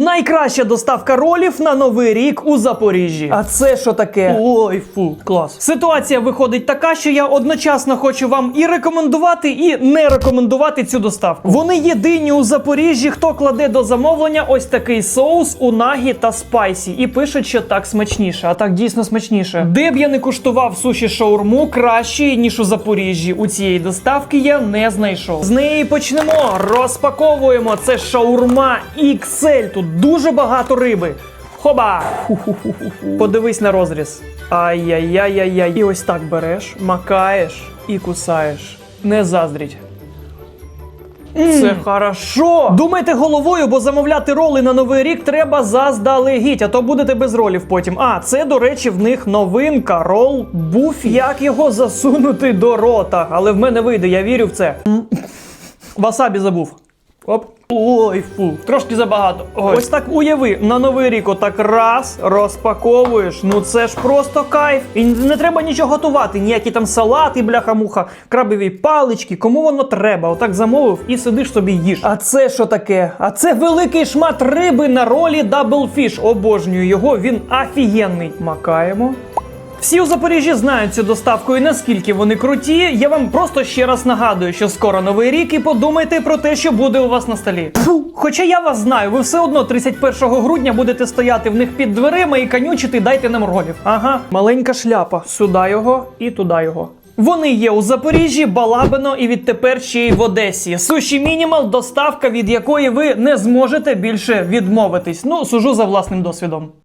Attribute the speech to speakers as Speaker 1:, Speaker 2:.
Speaker 1: Найкраща доставка ролів на новий рік у Запоріжжі. А це що таке? Ой, фу, клас. Ситуація виходить така, що я одночасно хочу вам і рекомендувати, і не рекомендувати цю доставку. Вони єдині у Запоріжжі, хто кладе до замовлення ось такий соус у нагі та спайсі, і пишуть, що так смачніше, а так дійсно смачніше. Де б я не куштував суші шаурму кращої, ніж у Запоріжжі. У цієї доставки я не знайшов. З неї почнемо. Розпаковуємо. Це шаурма XL. Тут дуже багато риби. Хоба! Подивись на розріз. Ай-яй-яй-яй-яй. І ось так береш, макаєш і кусаєш. Не заздріть. Це хорошо. Думайте головою, бо замовляти роли на новий рік треба заздалегідь, а то будете без ролів потім. А, це, до речі, в них новинка рол буфі. Як його засунути до рота? Але в мене вийде, я вірю в це. Васабі забув. Оп. Ой, фу, трошки забагато. Ой. Ось так уяви, на новий рік отак раз розпаковуєш. Ну це ж просто кайф. І не треба нічого готувати, ніякі там салати, бляха-муха, крабові палички. Кому воно треба? Отак замовив і сидиш собі їж. А це що таке? А це великий шмат риби на ролі Double Fish. Обожнюю його, він офігенний. Макаємо. Всі у Запоріжжі знають цю доставку і наскільки вони круті. Я вам просто ще раз нагадую, що скоро новий рік, і подумайте про те, що буде у вас на столі. Фу, хоча я вас знаю, ви все одно 31 грудня будете стояти в них під дверима і канючити дайте нам ролів. Ага, маленька шляпа. Сюди його і туди його. Вони є у Запоріжжі, Балабино і відтепер ще й в Одесі. Суші Мінімал, доставка від якої ви не зможете більше відмовитись. Ну, сужу за власним досвідом.